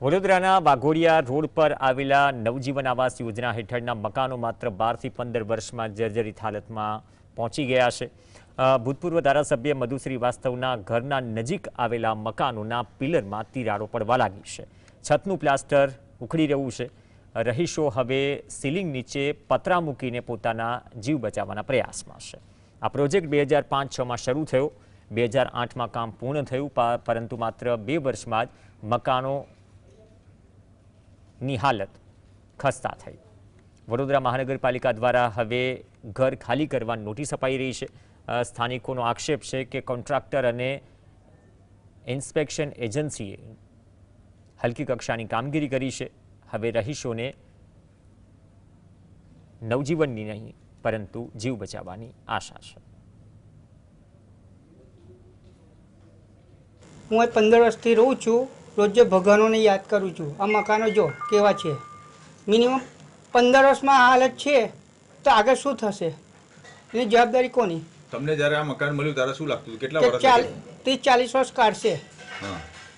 વડોદરાના વાઘોડિયા રોડ પર આવેલા નવજીવન આવાસ યોજના હેઠળના મકાનો માત્ર બારથી પંદર વર્ષમાં જર્જરિત હાલતમાં પહોંચી ગયા છે. ભૂતપૂર્વ ધારાસભ્ય મધુ શ્રીવાસ્તવના ઘરના નજીક આવેલા મકાનોના પિલરમાં તિરાડો પડવા લાગી છે. છતનું પ્લાસ્ટર ઉખડી રહ્યું છે. રહીશો હવે સીલિંગ નીચે પતરા મૂકીને પોતાના જીવ બચાવવાના પ્રયાસમાં છે. આ પ્રોજેક્ટ બે હજાર પાંચ છમાં શરૂ થયો. બે હજાર આઠમાં કામ પૂર્ણ થયું પરંતુ માત્ર બે વર્ષમાં જ મકાનો ની હાલત ખસ્તા થઈ. વડોદરા મહાનગરપાલિકા દ્વારા હવે ઘર ખાલી કરવા નોટિસ અપાઈ રહી છે. સ્થાનિકોનો આક્ષેપ છે કે કોન્ટ્રાક્ટર અને ઇન્સ્પેક્શન એજન્સીએ હલકી કક્ષાની કામગીરી કરી છે. હવે રહીશોને નવજીવનની નહીં, પરંતુ જીવ બચાવવાની આશા છે. હું પંદર વર્ષથી રહું છું. રોજે ભગવાનોને યાદ કરું છું. આ મકાનો જો કેવા છે? મિનિમમ પંદર વર્ષમાં આ હાલત છે તો આગળ શું થશે? એની જવાબદારી કોની? તમને જ્યારે આ મકાન મળ્યું ત્યારે શું લાગતું કેટલા વર્ષ ત્રીસ ચાલીસ વર્ષ કાઢશે.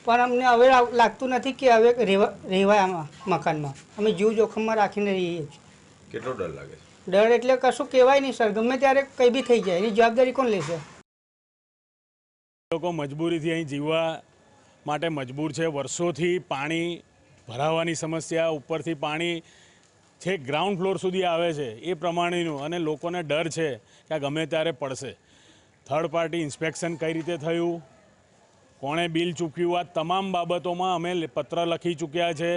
પણ અમને હવે લાગતું નથી કે હવે રહેવા રહેવાય આમાં મકાનમાં. અમે જીવ જોખમમાં રાખીને રહીએ છીએ. કેટલો ડર લાગે છે? ડર એટલે કશું કહેવાય નહીં સર. ગમે ત્યારે કંઈ બી થઈ જાય એની જવાબદારી કોણ લેશે? લોકો મજબૂરીથી અહીં જીવવા માટે મજબૂર છે. વર્ષોથી પાણી ભરાવાની સમસ્યા, ઉપરથી પાણી છેક ગ્રાઉન્ડ ફ્લોર સુધી આવે છે, એ પ્રમાણેનું અને લોકોને ડર છે કે આ ગમે ત્યારે પડશે. થર્ડ પાર્ટી ઇન્સ્પેક્શન કઈ રીતે થયું? કોણે બિલ ચૂક્યું? આ તમામ બાબતોમાં અમે પત્ર લખી ચૂક્યા છે.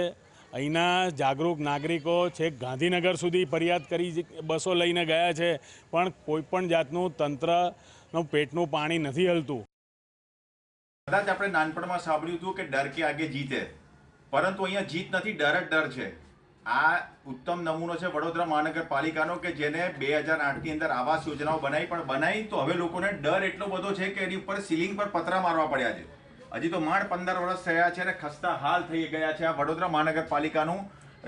અહીંના જાગૃત નાગરિકો છેક ગાંધીનગર સુધી ફરિયાદ કરી બસો લઈને ગયા છે. પણ કોઈપણ જાતનું તંત્રનું પેટનું પાણી નથી હલતું. કદાચ આપણે નાનપણમાં સાંભળ્યું હતું કે ડર કે આગે જીતે. પરંતુ અહીંયા જીત નથી, ડર જ ડર છે. આ ઉત્તમ નમૂનો છે વડોદરા મહાનગરપાલિકાનો કે જેને બે હજાર આઠની અંદર આવાસ યોજનાઓ બનાવી, પણ બનાવી તો હવે લોકોને ડર એટલો બધો છે કે એની ઉપર સીલિંગ પર પતરા મારવા પડ્યા છે. હજી તો માંડ પંદર વર્ષ થયા છે અને ખસ્તા હાલ થઈ ગયા છે આ વડોદરા મહાનગરપાલિકાનું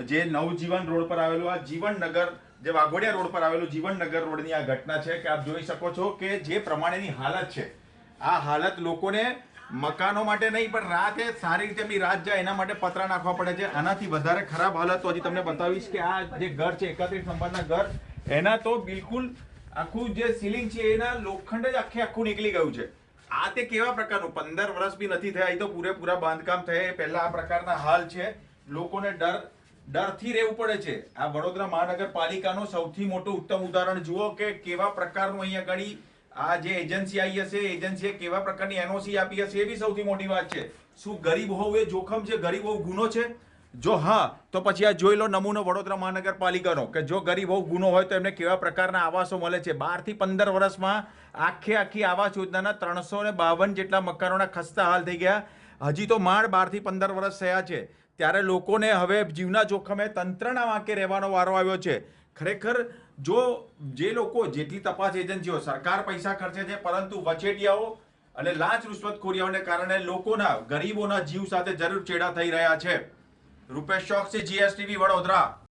જે નવજીવન રોડ પર આવેલું, આ જીવનનગર જે વાઘોડિયા રોડ પર આવેલું જીવનનગર રોડની આ ઘટના છે કે આપ જોઈ શકો છો કે જે પ્રમાણેની હાલત છે. આ હાલત લોકોને મકાનો માટે નહીં, પણ રાતે સારી રીતે બી રાત જાય, એના માટે પતરા નાખવા પડે છે. આનાથી વધારે ખરાબ હાલત તો હજી તમને બતાવીશ કે આ જે ઘર છે, એકત્રીસ નંબરના ઘર, એના તો બિલકુલ આખું જે સીલિંગ છે, એના લોખંડ જ આખે આખું નીકળી ગયું છે. આ તે કેવા પ્રકારનું? પંદર વર્ષ બી નથી થયા, એ તો પૂરેપૂરા બાંધકામ થયા. એ પહેલા આ પ્રકારના હાલ છે. લોકોને ડર, ડરથી રહેવું પડે છે. આ વડોદરા મહાનગરપાલિકાનો સૌથી મોટું ઉત્તમ ઉદાહરણ જુઓ કે કેવા પ્રકારનું અહીંયા આગળ આ જે એજન્સી આવી હશે, એજન્સીએ કેવા પ્રકારની એનઓસી આપી હશે, એ બી સૌથી મોટી વાત છે. શું ગરીબ હોવું એ જોખમ છે? ગરીબ હોવું ગુનો છે? જો હા, તો પછી આ જોઈ લો નમૂનો વડોદરા મહાનગરપાલિકાનો, કે જો ગરીબ હોવ ગુનો હોય તો એમને કેવા પ્રકારના આવાસો મળે છે? બારથી પંદર વર્ષમાં આખે આખી આવાસ યોજનાના ત્રણસો ને બાવન જેટલા મકાનોના ખસ્તા હાલ થઈ ગયા. હજી તો માંડ બારથી પંદર વર્ષ થયા છે. ત્યારે લોકોને હવે જીવના જોખમે તંત્રના વાંકે રહેવાનો વારો આવ્યો છે. ખરેખર જો જે લોકો જેટલી તપાસ એજન્સીઓ સરકાર પૈસા ખર્ચે છે, પરંતુ વચેટિયાઓ અને લાંચ રૂશ્વતખોરીઓને કારણે લોકોના, ગરીબોના જીવ સાથે જરૂર ચેડા થઈ રહ્યા છે. રૂપેશ ચોકસી, જીએસટીવી વડોદરા.